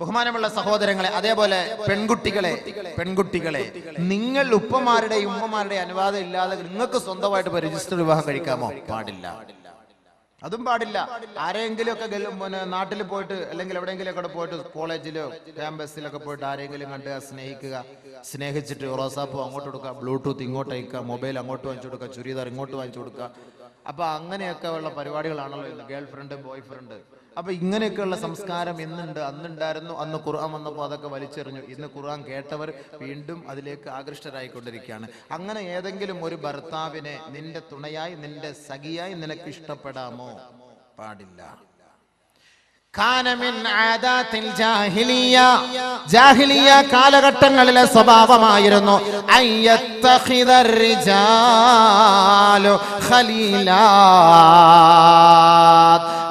ബഹുമാനമുള്ള സഹോദരങ്ങളെ അതേപോലെ പെൺകുട്ടികളെ പെൺകുട്ടികളെ നിങ്ങൾ ഉപ്പമാരുടെ ഉമ്മമാരുടെ അനുവാദം ഇല്ലാതെ നിങ്ങൾക്ക് സ്വന്തമായിട്ട് ഇപ്പൊ രജിസ്റ്റർ വിവാഹം കഴിക്കാമോ? പാടില്ല. അതും പാടില്ല. ആരെങ്കിലും ഒക്കെ നാട്ടിൽ പോയിട്ട് അല്ലെങ്കിൽ എവിടെയെങ്കിലും ഒക്കെ പോയിട്ട് കോളേജിലോ ക്യാമ്പസിലൊക്കെ പോയിട്ട് ആരെങ്കിലും കണ്ട് സ്നേഹിക്കുക സ്നേഹിച്ചിട്ട് റോസാപ്പ് അങ്ങോട്ട് കൊടുക്കുക ബ്ലൂടൂത്ത് ഇങ്ങോട്ട് അയക്കുക മൊബൈൽ അങ്ങോട്ട് വാങ്ങിച്ചു കൊടുക്കുക ചുരിദാർ ഇങ്ങോട്ട് വാങ്ങിച്ചു കൊടുക്കുക. അപ്പൊ അങ്ങനെയൊക്കെ ഉള്ള പരിപാടികളാണല്ലോ ഗേൾ ഫ്രണ്ട് ബോയ് ഫ്രണ്ട് അപ്പൊ ഇങ്ങനെയൊക്കെയുള്ള സംസ്കാരം എന്നുണ്ട് അന്നുണ്ടായിരുന്നു അന്ന് ഖുർആൻ വന്നപ്പോൾ അതൊക്കെ വലിച്ചെറിഞ്ഞു. ഇന്ന് ഖുർആൻ കേട്ടവർ വീണ്ടും അതിലേക്ക് ആകൃഷ്ടരായിക്കൊണ്ടിരിക്കുകയാണ്. അങ്ങനെ ഏതെങ്കിലും ഒരു ഭർത്താവിനെ നിന്റെ തുണയായി നിന്റെ സഖിയായി നിനക്ക് ഇഷ്ടപ്പെടാമോ? പാടില്ല. ജാഹിലിയ. കാലഘട്ടങ്ങളിലെ സ്വഭാവമായിരുന്നു. ഖലീലാ.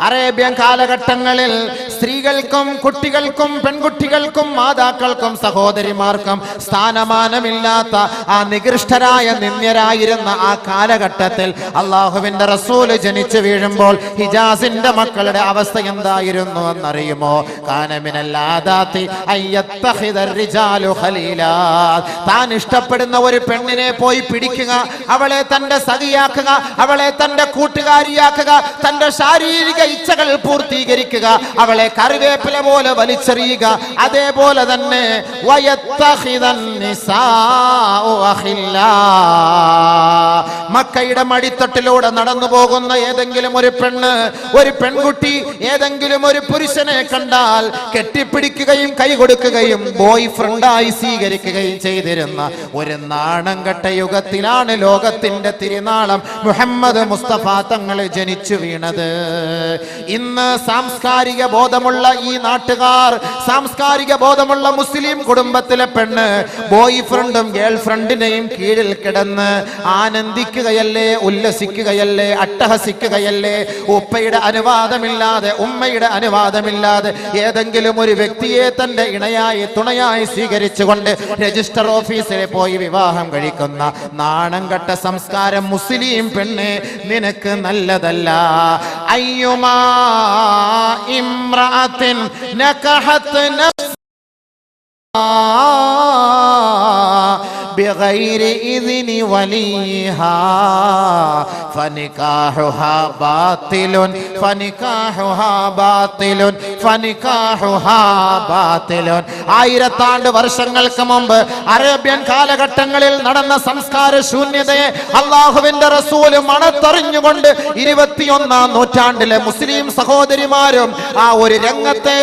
അറേബ്യൻ കാലഘട്ടങ്ങളിൽ സ്ത്രീകൾക്കും കുട്ടികൾക്കും പെൺകുട്ടികൾക്കും മാതാക്കൾക്കും സഹോദരിമാർക്കും സ്ഥാനമാനമില്ലാത്ത ആ നികൃഷ്ടരായ നിന്ദ്യരായിരുന്ന ആ കാലഘട്ടത്തിൽ അള്ളാഹുവിന്റെ റസൂൽ ജനിച്ചു വീഴുമ്പോൾ ഹിജാസിന്റെ മക്കളുടെ അവസ്ഥ എന്തായിരുന്നു എന്നറിയുമോ? കാനമിനല്ലാതാത്തി താൻ ഇഷ്ടപ്പെടുന്ന ഒരു പെണ്ണിനെ പോയി പിടിക്കുക അവളെ തന്റെ സഖിയാക്കുക അവളെ തന്റെ കൂട്ടുകാരിയാക്കുക തന്റെ ശാരീരിക ഇച്ഛകൾ പൂർത്തീകരിക്കുക അവളെ കറിവേപ്പില പോലെ വലിച്ചെറിയുക അതേപോലെ തന്നെ വയത്തഹിതൻ അഖില്ലാ. മക്കയുടെ മടിത്തട്ടിലൂടെ നടന്നു പോകുന്ന ഏതെങ്കിലും ഒരു പെണ്ണ് ഒരു പെൺകുട്ടി ഏതെങ്കിലും ഒരു പുരുഷനെ കണ്ടാൽ കെട്ടിപ്പിടിക്കുകയും കൈ കൊടുക്കുകയും ബോയ് ഫ്രണ്ടായി സ്വീകരിക്കുകയും ചെയ്തിരുന്ന ഒരു നാണം കെട്ട യുഗത്തിലാണ് ലോകത്തിന്റെ തിരുനാളം മുഹമ്മദ് മുസ്തഫ തങ്ങളെ ജനിച്ചു വീണത്. ഇന്ന് സാംസ്കാരിക ബോധമുള്ള ഈ നാട്ടുകാർ സാംസ്കാരിക ബോധമുള്ള മുസ്ലിം കുടുംബത്തിലെ പെണ്ണ് ബോയ് ഫ്രണ്ടും ഗേൾ ഫ്രണ്ടിനെയും കീഴിൽ കിടന്ന് ആനന്ദിക്കുകയല്ലേ ഉല്ലസിക്കുകയല്ലേ അട്ടഹസിക്കുകയല്ലേ? ഉപ്പയുടെ അനുവാദമില്ലാതെ ഉമ്മയുടെ അനുവാദമില്ലാതെ ഏതെങ്കിലും ഒരു വ്യക്തിയെ തന്റെ ഇണയായി തുണയായി സ്വീകരിച്ചുകൊണ്ട് രജിസ്റ്റർ ഓഫീസിൽ പോയി വിവാഹം കഴിക്കുന്ന നാണം കെട്ട സംസ്കാരം മുസ്ലിം പെണ്ണ് നിനക്ക് നല്ലതല്ല. അയ്യുമാ بغير إذن وليها فنكاحها باطل فنكاحها باطل فنكاحها باطل ആയിരത്താണ്ട് വർഷങ്ങൾക്ക് മുമ്പ് അറേബ്യൻ കാലഘട്ടങ്ങളിൽ നടന്ന സംസ്കാര ശൂന്യതയെ അള്ളാഹുവിന്റെ റസൂല് മണത്തെറിഞ്ഞുകൊണ്ട് ഇരുപത്തിയൊന്നാം നൂറ്റാണ്ടിലെ മുസ്ലിം സഹോദരിമാരും ആ ഒരു രംഗത്തെ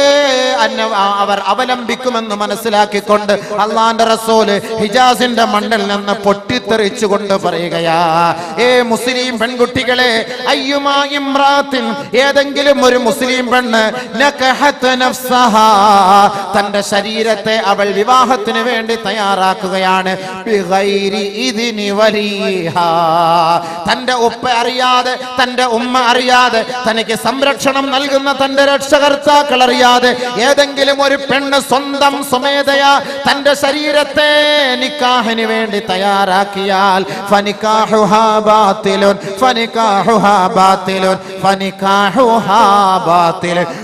അന്ന- ആ- അവർ അവലംബിക്കുമെന്ന് മനസ്സിലാക്കിക്കൊണ്ട് അള്ളാന്റെ റസൂല് ഹിജാസിന്റെ മണ്ണിൽ നിന്ന് പൊട്ടിത്തെറിച്ചു കൊണ്ട് പറയുകയാ ഏ മുസ്ലിം പെൺകുട്ടികളെ അയ്യുമാ ഇമ്രാത്തിൻ ഏതെങ്കിലും ഒരു മുസ്ലിം പെണ്ണ് തന്റെ ശരീരത്തെ അവൾ വിവാഹത്തിന് വേണ്ടി തയ്യാറാക്കുകയാണ്. തന്റെ ഉപ്പ അറിയാതെ തന്റെ ഉമ്മ അറിയാതെ തനിക്ക് സംരക്ഷണം നൽകുന്ന തന്റെ രക്ഷകർത്താക്കൾ അറിയാതെ ഏതെങ്കിലും ഒരു പെണ്ണ് സ്വന്തം സ്വമേധയാ തന്റെ ശരീരത്തെ നിക്കാഹിന് വേണ്ടി തയ്യാറാക്കിയാൽ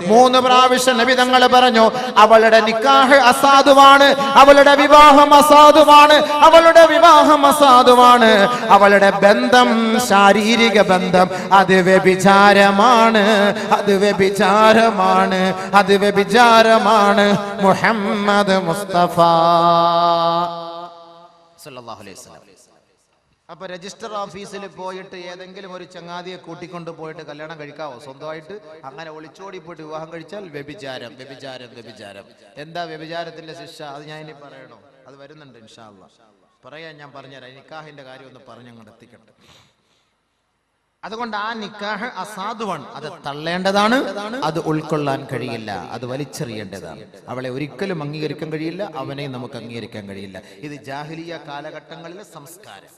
മൂന്ന് പ്രാവശ്യം നബി തങ്ങൾ പറഞ്ഞു അവളുടെ നിക്കാഹ് അസാധുവാണ് അവളുടെ വിവാഹം അസാധുവാണ് അവളുടെ വിവാഹം അസാധുവാണ്. അവളുടെ ബന്ധം ശാരീരിക ബന്ധം അത് വ്യഭിചാരമാണ് അത് വ്യഭിചാരമാണ് അത് വ്യഭിചാരമാണ്. മുഹമ്മദ് മുസ്തഫ. അലൈഹി അപ്പൊ രജിസ്റ്റർ ഓഫീസിൽ പോയിട്ട് ഏതെങ്കിലും ഒരു ചങ്ങാതിയെ കൂട്ടിക്കൊണ്ട് പോയിട്ട് കല്യാണം കഴിക്കാവോ? സ്വന്തമായിട്ട് അങ്ങനെ ഒളിച്ചോടി പോയിട്ട് വിവാഹം കഴിച്ചാൽ വ്യഭിചാരം വ്യഭിചാരം വ്യഭിചാരം. എന്താ വ്യഭിചാരത്തിന്റെ ശിക്ഷ? അത് ഞാൻ ഇനി പറയണോ? അത് വരുന്നുണ്ട് ഇൻഷാല്ല പറയാൻ ഞാൻ പറഞ്ഞുതരാം. നിക്കാഹിന്റെ കാര്യം ഒന്ന് പറഞ്ഞങ്ങോട്ട് എത്തിക്കട്ടെ അതുകൊണ്ട് ആ നിക്കാഹ് അസാധുവാണ്. അത് തള്ളേണ്ടതാണ് അത് ഉൾക്കൊള്ളാൻ കഴിയില്ല അത് വലിച്ചെറിയേണ്ടതാണ്. അവളെ ഒരിക്കലും അംഗീകരിക്കാൻ കഴിയില്ല അവനെ നമുക്ക് അംഗീകരിക്കാൻ കഴിയില്ല. ഇത് ജാഹിലിയ കാലഘട്ടങ്ങളിലെ സംസ്കാരം.